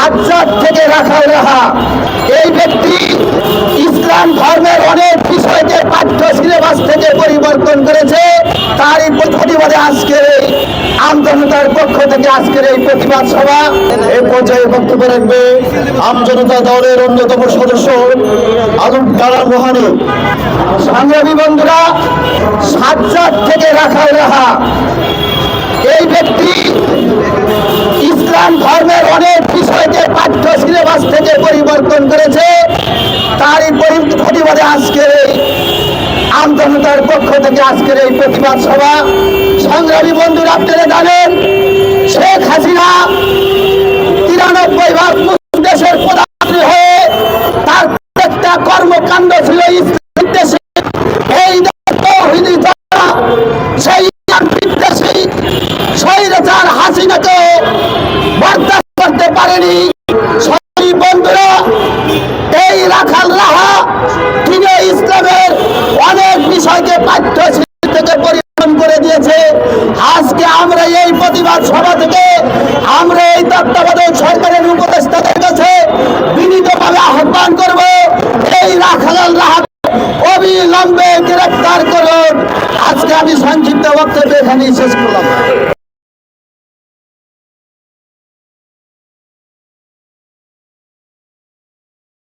সাজ্জাদ থেকে রাখাল রাহা। এই ব্যক্তি ইসলাম ধর্মের অনেক বিষয়কে পাঠ্য সিলেবাস থেকে পরিবর্তন করেছে। তারই প্রতিবাদে আজকের এই আমজনতার পক্ষ থেকে আজকের এই প্রতিবাদ সভা। এই পর্যায়ে বক্তব্য রাখবে আমজনতা দলের অন্যতম সদস্য আলম কালাম রোহানি। সংগ্রামী বন্ধুরা সাজ্জাদ থেকে রাখাল রাহা। এই ব্যক্তি ইসলাম ধর্মের অনেক পাঠ্য সিলেবাস থেকে পরিবর্তন করেছে। তারই প্রতিবাদে আজকের এই পক্ষ থেকে আজকের এই প্রতিবাদ সভা। সংগ্রামী বন্ধুরা, আপনারা জানেন, শেখ হাসিনা তিরানব্বই ভাগ দেশের প্রধানমন্ত্রী হয়ে তার প্রত্যেকটা কর্মকাণ্ড ছিল ইসলাম দেশে। এই অনেক বিষয়কে পাঠ্য থেকে পরিবর্তন করে দিয়েছে। আজকে আমরা এই প্রতিবাদ সভা থেকে আমরা এই তত্ত্বাবধায়ক সরকারের উপদেষ্টাদের কাছে বিনীতভাবে আহ্বান করব। এই রাখাল রাহাত অবিলম্বে গ্রেফতার করুন। আজকে আমি সংক্ষিপ্ত বক্তব্য এখানেই শেষ করলাম।